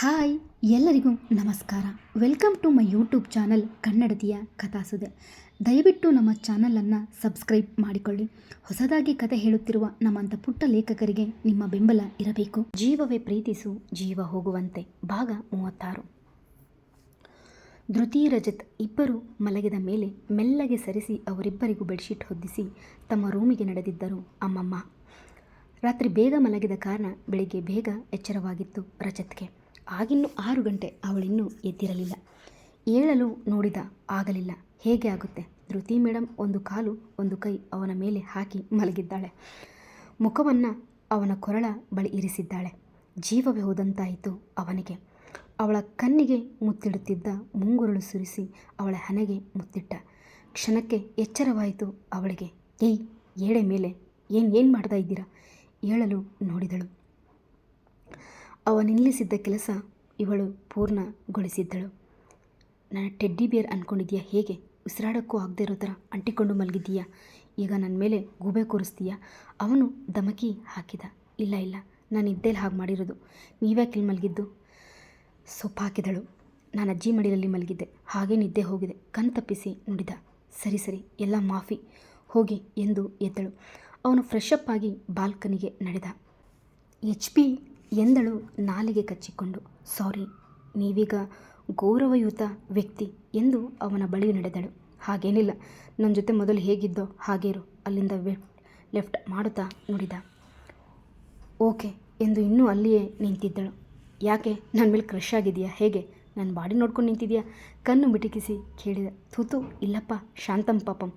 Hi, ಎಲ್ಲರಿಗೂ ನಮಸ್ಕಾರ. Welcome to my YouTube channel ಕನ್ನಡತಿಯ ಕಥಾಸುದೆ. ದಯವಿಟ್ಟು ನಮ್ಮ ಚಾನಲನ್ನು ಸಬ್ಸ್ಕ್ರೈಬ್ ಮಾಡಿಕೊಳ್ಳಿ. ಹೊಸದಾಗಿ ಕತೆ ಹೇಳುತ್ತಿರುವ ನಮ್ಮಂಥ ಪುಟ್ಟ ಲೇಖಕರಿಗೆ ನಿಮ್ಮ ಬೆಂಬಲ ಇರಬೇಕು. ಜೀವವೇ ಪ್ರೀತಿಸು, ಜೀವ ಹೋಗುವಂತೆ. ಭಾಗ ಮೂವತ್ತಾರು. ಧೃತಿ ರಜತ್ ಇಬ್ಬರು ಮಲಗಿದ ಮೇಲೆ ಮೆಲ್ಲಗೆ ಸರಿಸಿ ಅವರಿಬ್ಬರಿಗೂ ಬೆಡ್ಶೀಟ್ ಹೊದ್ದಿಸಿ ತಮ್ಮ ರೂಮಿಗೆ ನಡೆದಿದ್ದರು ಅಮ್ಮಮ್ಮ. ರಾತ್ರಿ ಬೇಗ ಮಲಗಿದ ಕಾರಣ ಬೆಳಿಗ್ಗೆ ಬೇಗ ಎಚ್ಚರವಾಗಿತ್ತು ರಜತ್ಗೆ. ಆಗಿನ್ನೂ ಆರು ಗಂಟೆ ಅವಳಿನ್ನೂ ಎದ್ದಿರಲಿಲ್ಲ. ಏಳಲು ನೋಡಿದ ಆಗಲಿಲ್ಲ. ಹೇಗೆ ಆಗುತ್ತೆ? ಧೃತಿ ಮೇಡಮ್ ಒಂದು ಕಾಲು, ಒಂದು ಕೈ ಅವನ ಮೇಲೆ ಹಾಕಿ ಮಲಗಿದ್ದಾಳೆ. ಮುಖವನ್ನು ಅವನ ಕೊರಳ ಬಳಿ ಇರಿಸಿದ್ದಾಳೆ. ಜೀವವೇ ಹೋದಂತಾಯಿತು ಅವನಿಗೆ. ಅವಳ ಕಣ್ಣಿಗೆ ಮುತ್ತಿಡುತ್ತಿದ್ದ ಮುಂಗುರುಳು ಸುರಿಸಿ ಅವಳ ಹಣೆಗೆ ಮುತ್ತಿಟ್ಟ. ಕ್ಷಣಕ್ಕೆ ಎಚ್ಚರವಾಯಿತು ಅವಳಿಗೆ. ಏಯ್, ಏಳೆ ಮೇಲೆ. ಏನು ಏನು ಮಾಡ್ತಾ ಇದ್ದೀರಾ? ಏಳಲು ನೋಡಿದಳು. ಅವ ನಿಲ್ಲಿಸಿದ್ದ ಕೆಲಸ ಇವಳು ಪೂರ್ಣಗೊಳಿಸಿದ್ದಳು. ನನ್ನ ಟೆಡ್ಡಿ ಬೇರ್ ಅಂದ್ಕೊಂಡಿದ್ಯಾ ಹೇಗೆ? ಉಸಿರಾಡೋಕ್ಕೂ ಆಗದೆ ಇರೋ ಥರ ಅಂಟಿಕೊಂಡು ಮಲಗಿದ್ದೀಯಾ? ಈಗ ನನ್ನ ಮೇಲೆ ಗೂಬೆ ಕೂರಿಸ್ತೀಯಾ? ಅವನು ಧಮಕಿ ಹಾಕಿದ. ಇಲ್ಲ ಇಲ್ಲ, ನಾನು ಇದ್ದೇಲಿ ಹಾಗೆ ಮಾಡಿರೋದು. ನೀವ್ಯಾಕೆ ಇಲ್ಲಿ ಮಲಗಿದ್ದು? ಸೊಪ್ಪು ಹಾಕಿದಳು. ನಾನು ಅಜ್ಜಿ ಮಡಿಲಲ್ಲಿ ಮಲಗಿದ್ದೆ. ಹಾಗೆ ನಿದ್ದೆ ಹೋಗಿದೆ. ಕಣ್ ತಪ್ಪಿಸಿ ನುಡಿದ. ಸರಿ ಸರಿ, ಎಲ್ಲ ಮಾಫಿ. ಹೋಗಿ ಎಂದು ಎದ್ದಳು. ಅವನು ಫ್ರೆಶ್ ಅಪ್ ಆಗಿ ಬಾಲ್ಕನಿಗೆ ನಡೆದ. ಎಚ್ ಪಿ ಎಂದಳು ನಾಲಿಗೆ ಕಚ್ಚಿಕೊಂಡು. ಸಾರಿ, ನೀವೀಗ ಗೌರವಯುತ ವ್ಯಕ್ತಿ ಎಂದು ಅವನ ಬಳಿ ನಡೆದಳು. ಹಾಗೇನಿಲ್ಲ ನನ್ನ ಜೊತೆ ಮೊದಲು ಹೇಗಿದ್ದೋ ಹಾಗೇರು. ಅಲ್ಲಿಂದ ಲೆಫ್ಟ್ ಮಾಡುತ್ತಾ ನುಡಿದ. ಓಕೆ ಎಂದು ಇನ್ನೂ ಅಲ್ಲಿಯೇ ನಿಂತಿದ್ದಳು. ಯಾಕೆ? ನನ್ನ ಮೇಲೆ ಕ್ರಶ್ ಆಗಿದೆಯಾ ಹೇಗೆ? ನನ್ನ ಬಾಡಿ ನೋಡ್ಕೊಂಡು ನಿಂತಿದೆಯಾ ಕಣ್ಣು ಮಿಟುಕಿಸಿ ಕೇಳಿದ. ತೂತು, ಇಲ್ಲಪ್ಪ, ಶಾಂತಂ ಪಾಪಂ.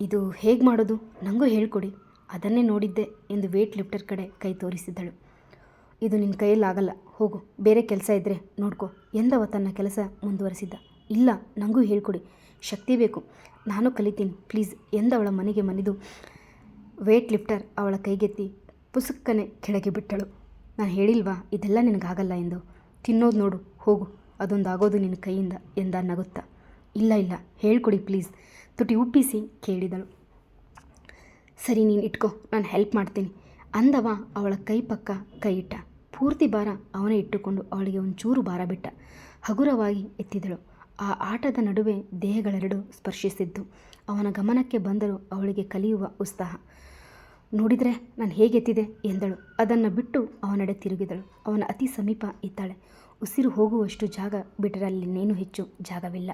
ಇದು ಹೇಗೆ ಮಾಡೋದು? ನನಗೂ ಹೇಳ್ಕೊಡಿ. ಅದನ್ನೇ ನೋಡಿದ್ದೆ ಎಂದು ವೇಟ್ ಲಿಫ್ಟರ್ ಕಡೆ ಕೈ ತೋರಿಸಿದ್ದಳು. ಇದು ನಿನ್ನ ಕೈಯಲ್ಲಾಗಲ್ಲ ಹೋಗು. ಬೇರೆ ಕೆಲಸ ಇದ್ದರೆ ನೋಡ್ಕೋ. ಎಂದವ ತನ್ನ ಕೆಲಸ ಮುಂದುವರೆಸಿದ್ದ. ಇಲ್ಲ ನನಗೂ ಹೇಳ್ಕೊಡಿ. ಶಕ್ತಿ ಬೇಕು. ನಾನು ಕಲಿತೀನಿ. ಪ್ಲೀಸ್ ಎಂದವಳ ಮನೆಗೆ ಮನಿದು ವೇಟ್ ಲಿಫ್ಟರ್ ಅವಳ ಕೈಗೆತ್ತಿ ಪುಸುಕ್ಕನೆ ಕೆಳಗೆ ಬಿಟ್ಟಳು. ನಾನು ಹೇಳಿಲ್ವಾ, ಇದೆಲ್ಲ ನಿನಗಾಗಲ್ಲ ಎಂದು. ತಿನ್ನೋದು ನೋಡು. ಹೋಗು. ಅದೊಂದು ಆಗೋದು ನಿನ್ನ ಕೈಯಿಂದ ಎಂದ ನಗುತ್ತ. ಇಲ್ಲ ಇಲ್ಲ. ಹೇಳ್ಕೊಡಿ ಪ್ಲೀಸ್. ತುಟಿ ಉಪ್ಪಿಸಿ ಕೇಳಿದಳು. ಸರಿ, ನೀನು ಇಟ್ಕೋ. ನಾನು ಹೆಲ್ಪ್ ಮಾಡ್ತೀನಿ. ಅಂದವ ಅವಳ ಕೈ ಪಕ್ಕ ಕೈ ಇಟ್ಟ ಪೂರ್ತಿ ಭಾರ ಅವನೇ ಇಟ್ಟುಕೊಂಡು ಅವಳಿಗೆ ಒಂಚೂರು ಭಾರ ಬಿಟ್ಟ. ಹಗುರವಾಗಿ ಎತ್ತಿದಳು. ಆ ಆಟದ ನಡುವೆ ದೇಹಗಳೆರಡು ಸ್ಪರ್ಶಿಸಿದ್ದು. ಅವನ ಗಮನಕ್ಕೆ ಬಂದರೂ ಅವಳಿಗೆ ಕಲಿಯುವ ಉತ್ಸಾಹ. ನೋಡಿದರೆ ನಾನು ಹೇಗೆ ಎತ್ತಿದೆ ಎಂದಳು. ಅದನ್ನು ಬಿಟ್ಟು ಅವನೆಡೆ ತಿರುಗಿದಳು. ಅವನ ಅತಿ ಸಮೀಪ ಇದ್ದಾಳೆ. ಉಸಿರು ಹೋಗುವಷ್ಟು ಜಾಗ ಬಿಟ್ಟರೆ ಅಲ್ಲಿ ಇನ್ನೇನು ಹೆಚ್ಚು ಜಾಗವಿಲ್ಲ.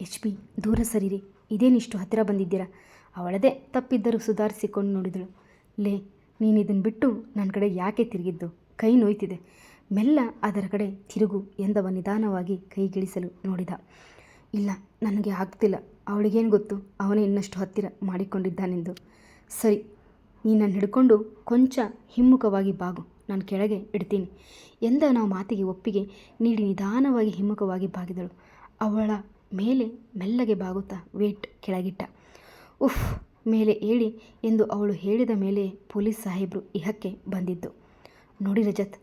ಎಚ್ ಪಿ, ದೂರ ಸರಿರಿ. ಇದೇನಿಷ್ಟು ಹತ್ತಿರ ಬಂದಿದ್ದೀರಾ? ಅವಳದೇ ತಪ್ಪಿದ್ದರೂ ಸುಧಾರಿಸಿಕೊಂಡು ನೋಡಿದಳು. ಲೇ, ನೀನಿದನ್ನು ಬಿಟ್ಟು ನನ್ನ ಕಡೆ ಯಾಕೆ ತಿರುಗಿದ್ದು? ಕೈ ನೋಯ್ತಿದೆ. ಮೆಲ್ಲ ಅದರ ಕಡೆ ತಿರುಗು ಎಂದವ ನಿಧಾನವಾಗಿ ಕೈಗಿಳಿಸಲು ನೋಡಿದ. ಇಲ್ಲ, ನನಗೆ ಆಗ್ತಿಲ್ಲ. ಅವಳಿಗೇನು ಗೊತ್ತು? ಅವನೇ ಇನ್ನಷ್ಟು ಹತ್ತಿರ ಮಾಡಿಕೊಂಡಿದ್ದಾನೆಂದು. ಸರಿ ನೀನನ್ನು ಹಿಡ್ಕೊಂಡು ಕೊಂಚ ಹಿಮ್ಮುಖವಾಗಿ ಬಾಗು. ನಾನು ಕೆಳಗೆ ಇಡ್ತೀನಿ. ಎಂದ ನಾವು ಮಾತಿಗೆ ಒಪ್ಪಿಗೆ ನೀಡಿ ನಿಧಾನವಾಗಿ ಹಿಮ್ಮುಖವಾಗಿ ಬಾಗಿದಳು. ಅವಳ ಮೇಲೆ ಮೆಲ್ಲಗೆ ಬಾಗುತ್ತಾ ವೇಟ್ ಕೆಳಗಿಟ್ಟ. ಉಫ್, ಮೇಲೆ ಏಳಿ ಎಂದು ಅವಳು ಹೇಳಿದ ಮೇಲೆ ಪೊಲೀಸ್ ಸಾಹೇಬರು ಇಹಕ್ಕೆ ಬಂದಿದ್ದು. ನೋಡಿ ರಜತ್,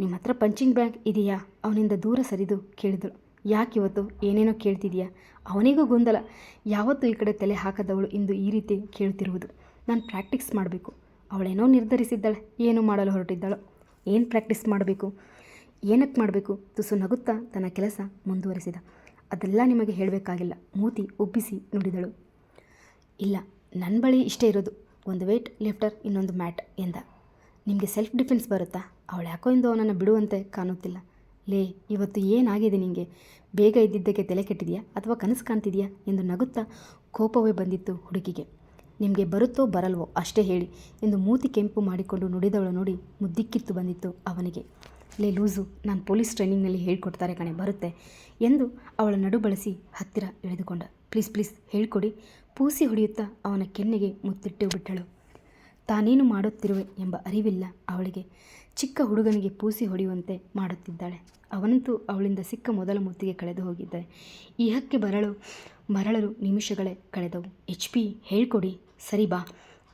ನಿಮ್ಮ ಹತ್ರ ಪಂಚಿಂಗ್ ಬ್ಯಾಗ್ ಇದೆಯಾ? ಅವನಿಂದ ದೂರ ಸರಿದು ಕೇಳಿದಳು ಯಾಕೆ ಇವತ್ತು? ಏನೇನೋ ಕೇಳ್ತಿದೀಯಾ? ಅವನಿಗೂ ಗೊಂದಲ. ಯಾವತ್ತೂ ಈ ಕಡೆ ತಲೆ ಹಾಕದವಳು ಇಂದು ಈ ರೀತಿ ಕೇಳ್ತಿರುವುದು. ನಾನು ಪ್ರಾಕ್ಟೀಸ್ ಮಾಡಬೇಕು. ಅವಳೇನೋ ನಿರ್ಧರಿಸಿದ್ದಾಳೆ. ಏನು ಮಾಡಲು ಹೊರಟಿದ್ದಾಳು? ಏನು ಪ್ರಾಕ್ಟೀಸ್ ಮಾಡಬೇಕು? ಏನಕ್ಕೆ ಮಾಡಬೇಕು? ತುಸು ನಗುತ್ತಾ ತನ್ನ ಕೆಲಸ ಮುಂದುವರಿಸಿದ. ಅದೆಲ್ಲ ನಿಮಗೆ ಹೇಳಬೇಕಾಗಿಲ್ಲ. ಮೂತಿ ಉಬ್ಬಿಸಿ ನುಡಿದಳು. ಇಲ್ಲ ನನ್ನ ಬಳಿ ಇಷ್ಟೇ ಇರೋದು. ಒಂದು ವೇಟ್ ಲಿಫ್ಟರ್ ಇನ್ನೊಂದು ಮ್ಯಾಟ್ ಎಂದ. ನಿಮಗೆ ಸೆಲ್ಫ್ ಡಿಫೆನ್ಸ್ ಬರುತ್ತಾ? ಅವಳು ಯಾಕೋ ಇಂದು ಅವನನ್ನು ಬಿಡುವಂತೆ ಕಾಣುತ್ತಿಲ್ಲ. ಲೇ, ಇವತ್ತು ಏನಾಗಿದೆ ನಿನಗೆ ಬೇಗ ಇದ್ದಿದ್ದಕ್ಕೆ ತಲೆ ಕೆಟ್ಟಿದೆಯಾ? ಅಥವಾ ಕನಸು ಕಾಣ್ತಿದೆಯಾ? ಎಂದು ನಗುತ್ತಾ ಕೋಪವೇ ಬಂದಿತ್ತು ಹುಡುಗಿಗೆ. ನಿಮಗೆ ಬರುತ್ತೋ ಬರಲ್ವೋ ಅಷ್ಟೇ ಹೇಳಿ. ಎಂದು ಮೂತಿ ಕೆಂಪು ಮಾಡಿಕೊಂಡು ನುಡಿದವಳು ನೋಡಿ ಮುದ್ದಿಕ್ಕಿತ್ತು ಬಂದಿತ್ತು ಅವನಿಗೆ. ಲೇ, ಲೂಸು, ನಾನು ಪೊಲೀಸ್ ಟ್ರೈನಿಂಗ್ನಲ್ಲಿ ಹೇಳ್ಕೊಡ್ತಾರೆ ಕಣೆ, ಬರುತ್ತೆ ಎಂದು ಅವಳ ನಡು ಬಳಸಿ ಹತ್ತಿರ ಎಳೆದುಕೊಂಡ. ಪ್ಲೀಸ್ ಪ್ಲೀಸ್, ಹೇಳ್ಕೊಡಿ. ಪೂಸಿ ಹೊಡೆಯುತ್ತಾ ಅವನ ಕೆನ್ನೆಗೆ ಮುತ್ತಿಟ್ಟು ಬಿಟ್ಟಳು. ತಾನೇನು ಮಾಡುತ್ತಿರುವೆ ಎಂಬ ಅರಿವಿಲ್ಲ ಅವಳಿಗೆ. ಚಿಕ್ಕ ಹುಡುಗನಿಗೆ ಪೂಸಿ ಹೊಡೆಯುವಂತೆ ಮಾಡುತ್ತಿದ್ದಾಳೆ. ಅವನಂತೂ ಅವಳಿಂದ ಸಿಕ್ಕ ಮೊದಲ ಮುತ್ತಿಗೆ ಕಳೆದು ಹೋಗಿದ್ದಾರೆ ಇಹಕ್ಕೆ ಬರಲು ಮರಳಲು ನಿಮಿಷಗಳೇ ಕಳೆದವು. ಎಚ್ ಪಿ, ಹೇಳ್ಕೊಡಿ. ಸರಿ ಬಾ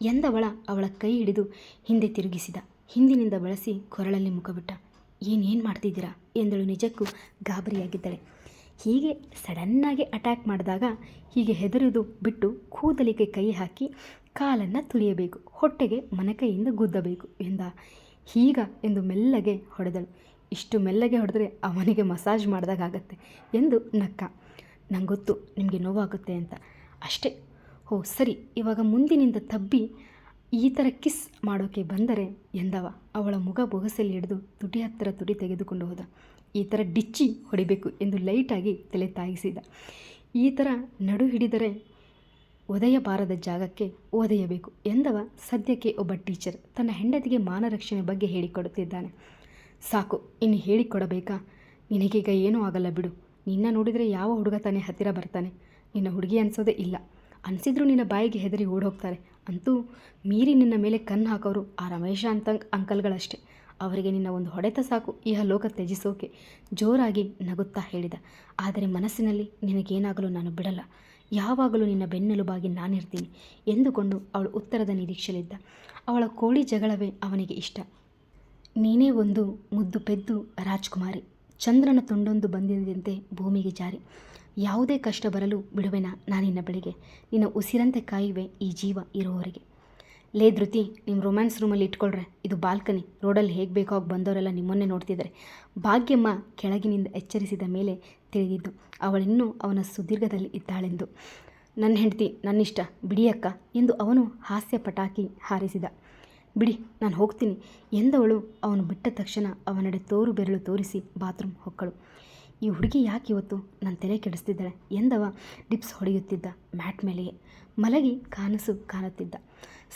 ಎಂದವಳ ಅವಳ ಕೈ ಹಿಡಿದು ಹಿಂದೆ ತಿರುಗಿಸಿದ. ಹಿಂದಿನಿಂದ ಬಳಸಿ ಕೊರಳಲ್ಲಿ ಮುಖಬಿಟ್ಟ. ಏನೇನು ಮಾಡ್ತಿದ್ದೀರಾ? ಎಂದಳು ನಿಜಕ್ಕೂ ಗಾಬರಿಯಾಗಿದ್ದಾಳೆ. ಹೀಗೆ ಸಡನ್ನಾಗಿ ಅಟ್ಯಾಕ್ ಮಾಡಿದಾಗ ಹೀಗೆ ಹೆದರಿದು ಬಿಟ್ಟು ಕೂದಲಿಗೆ ಕೈ ಹಾಕಿ ಕಾಲನ್ನು ತುಳಿಯಬೇಕು, ಹೊಟ್ಟೆಗೆ ಮನಕೈಯಿಂದ ಗುದ್ದಬೇಕು ಎಂದ. ಹೀಗ ಎಂದು ಮೆಲ್ಲಗೆ ಹೊಡೆದಳು. ಇಷ್ಟು ಮೆಲ್ಲಗೆ ಹೊಡೆದ್ರೆ ಅವನಿಗೆ ಮಸಾಜ್ ಮಾಡಿದಾಗತ್ತೆ ಎಂದು ನಕ್ಕ. ನಂಗೆ ಗೊತ್ತು ನಿಮಗೆ ನೋವಾಗುತ್ತೆ ಅಂತ. ಅಷ್ಟೇ. ಓ ಸರಿ, ಇವಾಗ ಮುಂದಿನಿಂದ ತಬ್ಬಿ ಈ ಥರ ಕಿಸ್ ಮಾಡೋಕ್ಕೆ ಬಂದರೆ ಎಂದವ. ಅವಳ ಮುಗ ಬೊಗಸಲ್ಲಿ ಹಿಡಿದು ತುಟಿ ಹತ್ತಿರ ತುಟಿ ತೆಗೆದುಕೊಂಡು ಹೋದ. ಈ ಥರ ಡಿಚ್ಚಿ ಹೊಡಿಬೇಕು ಎಂದು ಲೈಟಾಗಿ ತಲೆ ತಾಗಿಸಿದ. ಈ ಥರ ನಡು ಹಿಡಿದರೆ ಒದೆಯಬಾರದ ಜಾಗಕ್ಕೆ ಒದೆಯಬೇಕು ಎಂದವ ಸದ್ಯಕ್ಕೆ ಒಬ್ಬ ಟೀಚರ್ ತನ್ನ ಹೆಂಡತಿಗೆ ಮಾನರಕ್ಷಣೆ ಬಗ್ಗೆ ಹೇಳಿಕೊಡುತ್ತಿದ್ದಾನೆ. ಸಾಕು, ಇನ್ನು ಹೇಳಿಕೊಡಬೇಕಾ? ನಿನಗೀಗ ಏನೂ ಆಗಲ್ಲ ಬಿಡು. ನಿನ್ನ ನೋಡಿದರೆ ಯಾವ ಹುಡುಗ ತಾನೇ ಹತ್ತಿರ ಬರ್ತಾನೆ. ನಿನ್ನ ಹುಡುಗಿ ಅನಿಸೋದೇ ಇಲ್ಲ. ಅನಿಸಿದ್ರು ನಿನ್ನ ಬಾಯಿಗೆ ಹೆದರಿ ಓಡೋಗ್ತಾರೆ. ಅಂತೂ ಮೀರಿ ನಿನ್ನ ಮೇಲೆ ಕಣ್ಣು ಹಾಕೋರು ಆ ರಮೇಶ ಅಂತ ಅಂಕಲ್ಗಳಷ್ಟೇ. ಅವರಿಗೆ ನಿನ್ನ ಒಂದು ಹೊಡೆತ ಸಾಕು, ಇಹ ಲೋಕ ತ್ಯಜಿಸೋಕೆ. ಜೋರಾಗಿ ನಗುತ್ತಾ ಹೇಳಿದ. ಆದರೆ ಮನಸ್ಸಿನಲ್ಲಿ ನಿನಗೇನಾಗಲು ನಾನು ಬಿಡಲ್ಲ. ಯಾವಾಗಲೂ ನಿನ್ನ ಬೆನ್ನೆಲುಬಾಗಿ ನಾನಿರ್ತೀನಿ ಎಂದುಕೊಂಡು ಅವಳು ಉತ್ತರದ ನಿರೀಕ್ಷೆಯಲ್ಲಿದ್ದ. ಅವಳ ಕೋಳಿ ಜಗಳವೇ ಅವನಿಗೆ ಇಷ್ಟ. ನೀನೇ ಒಂದು ಮುದ್ದು ಪೆದ್ದು ರಾಜ್ಕುಮಾರಿ. ಚಂದ್ರನ ತುಂಡೊಂದು ಬಂದಿದಂತೆ ಭೂಮಿಗೆ ಜಾರಿ. ಯಾವುದೇ ಕಷ್ಟ ಬರಲು ಬಿಡುವೆನಾ ನಾನಿನ್ನ ಬಳಿಗೆ. ನಿನ್ನ ಉಸಿರಂತೆ ಕಾಯುವೆ ಈ ಜೀವ ಇರುವವರೆಗೆ. ಲೇ ಧೃತಿ ನಿಮ್ಮ ರೊಮ್ಯಾನ್ಸ್ ರೂಮಲ್ಲಿ ಇಟ್ಕೊಳ್ರೆ. ಇದು ಬಾಲ್ಕನಿ ರೋಡಲ್ಲಿ ಹೇಗೆ ಬೇಕೋ ಆಗಿ ಬಂದವರೆಲ್ಲ ನಿಮ್ಮನ್ನೇ ನೋಡ್ತಿದ್ದಾರೆ ಭಾಗ್ಯಮ್ಮ ಕೆಳಗಿನಿಂದ ಎಚ್ಚರಿಸಿದ ಮೇಲೆ ತಿಳಿದಿದ್ದು. ಅವಳಿನ್ನೂ ಅವನ ಸುದೀರ್ಘದಲ್ಲಿ ಇದ್ದಾಳೆಂದು. ನನ್ನ ಹೆಂಡತಿ, ನನ್ನಿಷ್ಟ. ಬಿಡಿಯಕ್ಕ ಎಂದು ಅವನು ಹಾಸ್ಯ ಪಟಾಕಿ ಹಾರಿಸಿದ. ಬಿಡಿ, ನಾನು ಹೋಗ್ತೀನಿ ಎಂದವಳು ಅವನು ಬಿಟ್ಟ ತಕ್ಷಣ ಅವನಡೆ ತೋರು ಬೆರಳು ತೋರಿಸಿ ಬಾತ್ರೂಮ್ ಹೊಕ್ಕಳು. ಈ ಹುಡುಗಿ ಯಾಕೆ ಇವತ್ತು ನನ್ನ ತಲೆ ಕೆಡಿಸ್ತಿದ್ದಾಳೆ? ಎಂದವ ಡಿಪ್ಸ್ ಹೊಡೆಯುತ್ತಿದ್ದ ಮ್ಯಾಟ್ ಮೇಲೆಯೇ. ಮಲಗಿ ಕಾನಸು ಕಾಣುತ್ತಿದ್ದ.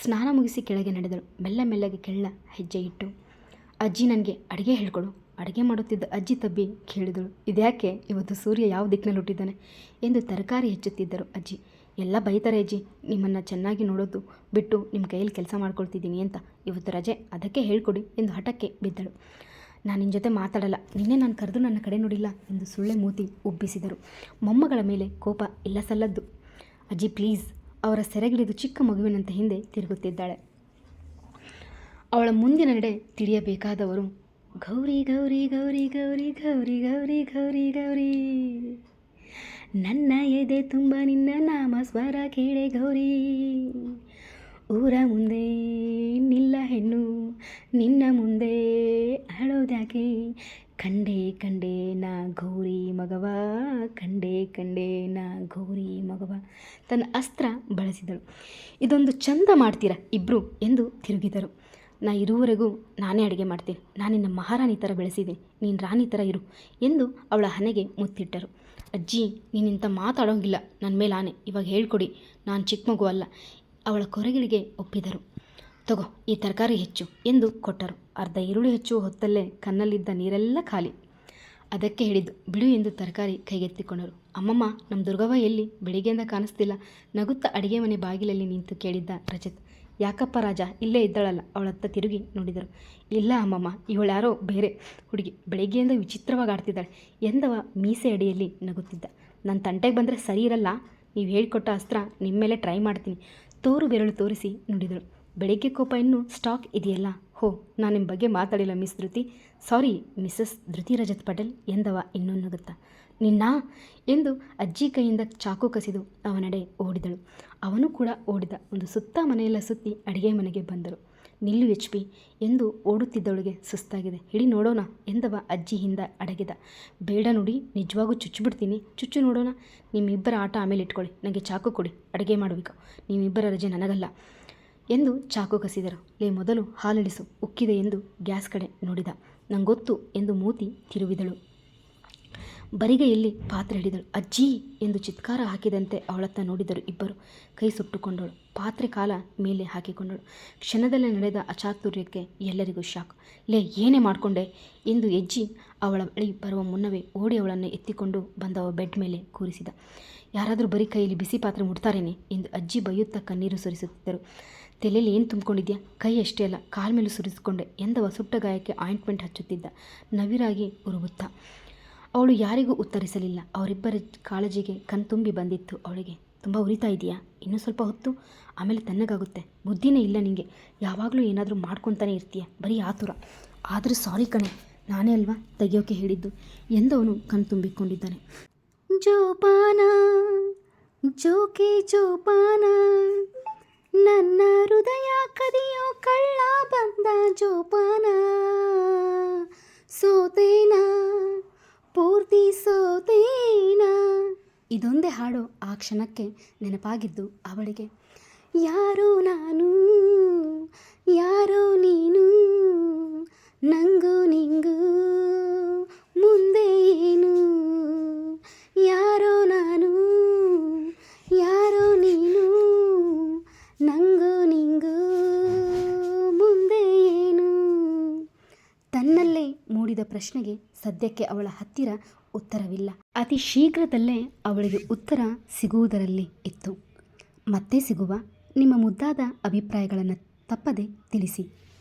ಸ್ನಾನ ಮುಗಿಸಿ ಕೆಳಗೆ ನಡೆದಳು. ಮೆಲ್ಲ ಮೆಲ್ಲಗೆ ಕೆಳ್ಳ ಹೆಜ್ಜೆ ಇಟ್ಟು ಅಜ್ಜಿ, ನನಗೆ ಅಡುಗೆ ಹೇಳ್ಕೊಡು ಅಡುಗೆ ಮಾಡುತ್ತಿದ್ದ ಅಜ್ಜಿ ತಬ್ಬಿ ಕೇಳಿದಳು, ಇದ್ಯಾಕೆ ಇವತ್ತು ಸೂರ್ಯ ಯಾವ ದಿಕ್ಕಿನಲ್ಲಿ ಹುಟ್ಟಿದ್ದಾನೆ ಎಂದು ತರಕಾರಿ ಹೆಚ್ಚುತ್ತಿದ್ದರು ಅಜ್ಜಿ. ಎಲ್ಲ ಬೈತಾರೆ ಅಜ್ಜಿ, ನಿಮ್ಮನ್ನು ಚೆನ್ನಾಗಿ ನೋಡೋದು ಬಿಟ್ಟು ನಿಮ್ಮ ಕೈಯಲ್ಲಿ ಕೆಲಸ ಮಾಡ್ಕೊಳ್ತಿದ್ದೀನಿ ಅಂತ. ಇವತ್ತು ರಜೆ, ಅದಕ್ಕೆ ಹೇಳ್ಕೊಡಿ ಎಂದು ಹಠಕ್ಕೆ ಬಿದ್ದಳು. ನಾನು ನಿನ್ನ ಜೊತೆ ಮಾತಾಡಲ್ಲ, ನಿನ್ನೆ ನಾನು ಕರೆದು ನನ್ನ ಕಡೆ ನೋಡಿಲ್ಲ ಎಂದು ಸುಳ್ಳೆ ಮೂತಿ ಉಬ್ಬಿಸಿದರು. ಮೊಮ್ಮಗಳ ಮೇಲೆ ಕೋಪ ಇಲ್ಲ ಸಲ್ಲದ್ದು. ಅಜ್ಜಿ, ಪ್ಲೀಸ್, ಅವರ ಸೆರೆಗಿಡಿದು ಚಿಕ್ಕ ಮಗುವಿನಂತೆ ಹಿಂದೆ ತಿರುಗುತ್ತಿದ್ದಾಳೆ. ಅವಳ ಮುಂದಿನ ನಡೆ ತಿಳಿಯಬೇಕಾದವರು ಗೌರಿ ಗೌರಿ ಗೌರಿ ಗೌರಿ ಗೌರಿ ಗೌರಿ ಗೌರಿ ಗೌರಿ. ನನ್ನ ಎದೆ ತುಂಬ ನಿನ್ನ ನಾಮ ಸ್ವರ ಕೇಳೆ ಗೌರಿ. ಊರ ಮುಂದೆ ನಿಲ್ಲ ಹೆಣ್ಣು, ನಿನ್ನ ಮುಂದೆ ಅಳೋದ್ಯಾಕೆ? ಕಂಡೆ ಕಂಡೆ ನಾ ಗೌರಿ ಮಗವ, ಕಂಡೆ ಕಂಡೆ ನಾ ಗೌರಿ ಮಗವ ತನ್ನ ಅಸ್ತ್ರ ಬಳಸಿದಳು. ಇದೊಂದು ಚಂದ ಮಾಡ್ತೀರಾ ಇಬ್ಬರು ಎಂದು ತಿರುಗಿದರು. ನಾ ಇರುವವರೆಗೂ ನಾನೇ ಅಡುಗೆ ಮಾಡ್ತೀನಿ. ನಾನು ಮಹಾರಾಣಿ ಥರ ಬೆಳೆಸಿದ್ದೀನಿ ನೀನು ರಾಣಿ ಥರ ಇರು ಎಂದು ಅವಳ ಹಣೆಗೆ ಮುತ್ತಿಟ್ಟರು. ಅಜ್ಜಿ ನೀನಿಂತ ಮಾತಾಡೋಂಗಿಲ್ಲ. ನನ್ನ ಮೇಲೆ ಆನೆ. ಇವಾಗ ಹೇಳ್ಕೊಡಿ. ನಾನು ಚಿಕ್ಕ ಮಗು ಅಲ್ಲ. ಅವಳ ಕೊರಗಿಳಿಗೆ ಒಪ್ಪಿದರು. ತಗೋ, ಈ ತರಕಾರಿ ಹೆಚ್ಚು ಎಂದು ಕೊಟ್ಟರು. ಅರ್ಧ ಈರುಳ್ಳಿ ಹೆಚ್ಚು ಹೊತ್ತಲ್ಲೇ ಕನ್ನಲ್ಲಿದ್ದ ನೀರೆಲ್ಲ ಖಾಲಿ. ಅದಕ್ಕೆ ಹೇಳಿದ್ದು, ಬಿಡು ಎಂದು ತರಕಾರಿ ಕೈಗೆತ್ತಿಕೊಂಡರು. ಅಮ್ಮಮ್ಮ ನಮ್ಮ ದುರ್ಗವ್ವ ಎಲ್ಲಿ? ಬೆಳಿಗ್ಗೆಯಿಂದ ಕಾಣಿಸ್ತಿಲ್ಲ. ನಗುತ್ತಾ ಅಡುಗೆ ಮನೆ ಬಾಗಿಲಲ್ಲಿ ನಿಂತು ಕೇಳಿದ್ದ ರಜತ್ ಯಾಕಪ್ಪ ರಾಜ? ಇಲ್ಲೇ ಇದ್ದಾಳಲ್ಲ ಅವಳತ್ತ ತಿರುಗಿ ನೋಡಿದರು. ಇಲ್ಲ ಅಮ್ಮಮ್ಮ ಇವಳ್ಯಾರೋ ಬೇರೆ ಹುಡುಗಿ, ಬೆಳಿಗ್ಗೆಯಿಂದ ವಿಚಿತ್ರವಾಗಿ ಆಡ್ತಿದ್ದಾಳೆ. ಎಂದವ ಮೀಸೆ ಅಡಿಯಲ್ಲಿ ನಗುತ್ತಿದ್ದ. ನನ್ನ ತಂಟೆಗೆ ಬಂದರೆ ಸರಿ ಇರಲ್ಲ, ನೀವು ಹೇಳಿಕೊಟ್ಟ ಅಸ್ತ್ರ ನಿಮ್ಮ ಮೇಲೆ ಟ್ರೈ ಮಾಡ್ತೀನಿ. ತೋರು ಬೆರಳು ತೋರಿಸಿ ನೋಡಿದಳು. ಬೆಳಗ್ಗೆ ಕೋಪ ಇನ್ನೂ ಸ್ಟಾಕ್ ಇದೆಯಲ್ಲ? ಹೋ, ನಾನು ನಿಮ್ಮ ಬಗ್ಗೆ ಮಾತಾಡಿಲ್ಲ ಮಿಸ್ ಧೃತಿ. ಸಾರಿ ಮಿಸ್ಸಸ್ ಧೃತಿ ರಜತ್ ಪಟೇಲ್, ಎಂದವ ಇನ್ನೂ ನಗುತ್ತಾ. ನಿನ್ನ ಎಂದು ಅಜ್ಜಿ ಕೈಯಿಂದ ಚಾಕು ಕಸಿದು ಅವನಡೆ ಓಡಿದಳು. ಅವನು ಕೂಡ ಓಡಿದ. ಒಂದು ಸುತ್ತ ಮನೆಯೆಲ್ಲ ಸುತ್ತಿ ಅಡಿಗೆ ಮನೆಗೆ ಬಂದರು. ನಿಲ್ಲು ಎಚ್ ಪಿ ಎಂದು ಓಡುತ್ತಿದ್ದವಳಿಗೆ ಸುಸ್ತಾಗಿದೆ. ಹಿಡಿ ನೋಡೋಣ ಎಂದವ ಅಜ್ಜಿ ಹಿಂದ ಅಡಗಿದ. ಬೇಡ ನೋಡಿ, ನಿಜವಾಗೂ ಚುಚ್ಚಿಬಿಡ್ತೀನಿ. ಚುಚ್ಚು ನೋಡೋಣ. ನಿಮ್ಮಿಬ್ಬರ ಆಟ ಆಮೇಲೆ ಇಟ್ಕೊಳ್ಳಿ. ನನಗೆ ಚಾಕು ಕೊಡಿ. ಅಡುಗೆ ಮಾಡಬೇಕು. ನಿಮ್ಮಿಬ್ಬರ ರಜೆ ನನಗಲ್ಲ ಎಂದು ಚಾಕು ಕಸಿದರು. ಲೇ, ಮೊದಲು ಹಾಲಿಡಿಸು. ಉಕ್ಕಿದೆ ಎಂದು ಗ್ಯಾಸ್ ಕಡೆ ನೋಡಿದ. ನಂಗೊತ್ತು ಎಂದು ಮೂತಿ ತಿರುವಿದಳು. ಬರಿಗೈಯಲ್ಲಿ ಪಾತ್ರೆ ಹಿಡಿದಳು. ಅಜ್ಜಿ ಎಂದು ಚಿತ್ಕಾರ ಹಾಕಿದಂತೆ ಅವಳತ್ತ ನೋಡಿದರು ಇಬ್ಬರು. ಕೈ ಸುಟ್ಟುಕೊಂಡಳು. ಪಾತ್ರೆ ಕಾಲ ಮೇಲೆ ಹಾಕಿಕೊಂಡಳು. ಕ್ಷಣದಲ್ಲೇ ನಡೆದ ಅಚಾತುರ್ಯಕ್ಕೆ ಎಲ್ಲರಿಗೂ ಶಾಕ್. ಲೇ, ಏನೇ ಮಾಡಿಕೊಂಡೆ? ಎಂದು ಎಜ್ಜಿ ಅವಳ ಬಳಿ ಬರುವ ಮುನ್ನವೇ ಓಡಿ ಅವಳನ್ನು ಎತ್ತಿಕೊಂಡು ಬಂದವ ಬೆಡ್ ಮೇಲೆ ಕೂರಿಸಿದ. ಯಾರಾದರೂ ಬರೀ ಕೈಯಲ್ಲಿ ಬಿಸಿ ಪಾತ್ರೆ ಮುಟ್ತಾರೇನೆ? ಎಂದು ಅಜ್ಜಿ ಬೈಯುತ್ತಾ ಕಣ್ಣೀರು ಸುರಿಸುತ್ತಿದ್ದರು. ತಲೆಯಲ್ಲಿ ಏನು ತುಂಬಿಕೊಂಡಿದ್ಯಾ? ಕೈ ಅಷ್ಟೇ ಅಲ್ಲ, ಕಾಲ ಮೇಲೆ ಸುರಿಸಿಕೊಂಡೆ ಎಂದವ ಸುಟ್ಟ ಗಾಯಕ್ಕೆ ಆಯಿಂಟ್ಮೆಂಟ್ ಹಚ್ಚುತ್ತಿದ್ದ ನವಿರಾಗಿ ಉರುಗುತ್ತಾ. ಅವಳು ಯಾರಿಗೂ ಉತ್ತರಿಸಲಿಲ್ಲ. ಅವರಿಬ್ಬರ ಕಾಳಜಿಗೆ ಕಣ್ತುಂಬಿ ಬಂದಿತ್ತು ಅವಳಿಗೆ. ತುಂಬ ಉರಿತಾ ಇದೆಯಾ? ಇನ್ನೂ ಸ್ವಲ್ಪ ಹೊತ್ತು? ಆಮೇಲೆ ತನ್ನಗಾಗುತ್ತೆ ಬುದ್ಧಿನೇ ಇಲ್ಲ ನಿಂಗೆ. ಯಾವಾಗಲೂ ಏನಾದರೂ ಮಾಡ್ಕೊತಾನೆ ಇರ್ತೀಯ. ಬರೀ ಆತುರ. ಆದರೂ ಸಾರಿ ಕಣೆ. ನಾನೇ ಅಲ್ವಾ ತೆಗೆಯೋಕೆ ಹೇಳಿದ್ದು? ಎಂದವನು ಕಣ್ತುಂಬಿಕೊಂಡಿದ್ದಾನೆ ಜೋಪಾನ, ಜೋಕೆ ಜೋಪಾನ, ನನ್ನ ಹೃದಯ ಕದಿಯೋ ಕಳ್ಳ ಬಂದ ಜೋಪಾನ, ಸೋತೇನಾ? ಪೂರ್ತಿ ಸೋತೇನ ಇದೊಂದೇ ಹಾಡು ಆ ಕ್ಷಣಕ್ಕೆ ನೆನಪಾಗಿದ್ದು ಅವಳಿಗೆ. ಯಾರೋ ನಾನು ಯಾರೋ ನೀನು ನಂಗೂ ನಿಂಗೂ ಮುಂದೆ ಏನು ಯಾರೋ ನಾನು ಯಾರೋ ನೀನು ನಂಗೂ ನಿಂಗೂ ಮುಂದೆ ಏನು ತನ್ನಲ್ಲೇ ಪ್ರಶ್ನೆಗೆ ಸದ್ಯಕ್ಕೆ ಅವಳ ಹತ್ತಿರ ಉತ್ತರವಿಲ್ಲ. ಅತಿ ಶೀಘ್ರದಲ್ಲೇ ಅವಳಿಗೆ ಉತ್ತರ ಸಿಗುವುದರಲ್ಲಿ ಇತ್ತು. ಮತ್ತೆ ಸಿಗುವ ನಿಮ್ಮ ಮುದ್ದಾದ ಅಭಿಪ್ರಾಯಗಳನ್ನು ತಪ್ಪದೆ ತಿಳಿಸಿ.